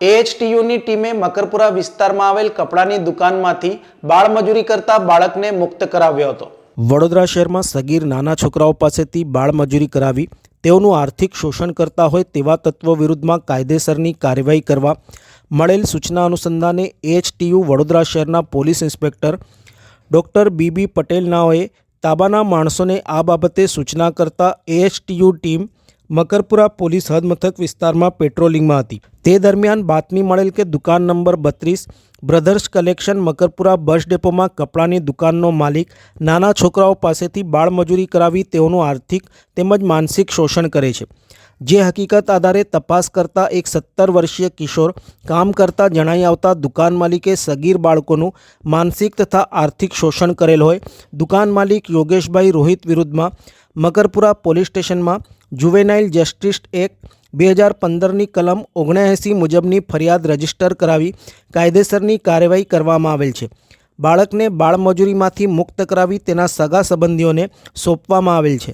એએચટીયુની ટીમે મકરપુરા વિસ્તારમાં આવેલ કપડાની દુકાનમાંથી બાળમજૂરી કરતા બાળકને મુક્ત કરાવ્યો હતો. વડોદરા શહેરમાં સગીર નાના છોકરાઓ પાસેથી બાળમજૂરી કરાવી તેઓનું આર્થિક શોષણ કરતા હોય તેવા તત્વો વિરુદ્ધમાં કાયદેસરની કાર્યવાહી કરવા મળેલ સૂચના અનુસંધાને એએચટીયુ વડોદરા શહેરના police inspector doctor B B B પટેલનાઓએ તાબાના માણસોને આ બાબતે સૂચના કરતા એએચટીયુ ટીમ મકરપુરા પોલીસ હદમથક વિસ્તારમાં પેટ્રોલિંગમાં હતી. તે દરમિયાન બાતમી મળેલ કે દુકાન નંબર બત્રીસ, બ્રધર્સ કલેક્શન મકરપુરા બસ ડેપોમાં કપડાની દુકાનનો માલિક, નાના છોકરાઓ પાસેથી બાળમજૂરી કરાવી તેઓનું આર્થિક તેમજ માનસિક શોષણ કરે છે. જે હકીકત આધારે તપાસ કરતા એક સત્તર વર્ષીય કિશોર કામ કરતા જણાઈ આવતા દુકાન માલિકે સગીર બાળકોનું માનસિક તથા આર્થિક શોષણ કરેલ હોય. દુકાન માલિક યોગેશભાઈ રોહિત વિરુદ્ધમાં મકરપુરા પોલીસ સ્ટેશનમાં જુવેનાઇલ જસ્ટિસ એક્ટ બે હજાર પંદરની કલમ ઓગણએંસી મુજબની ફરિયાદ રજિસ્ટર કરાવી કાયદેસરની કાર્યવાહી કરવામાં આવેલ છે. બાળકને બાળમજૂરીમાંથી મુક્ત કરાવી તેના સગા સંબંધીઓને સોંપવામાં આવેલ છે.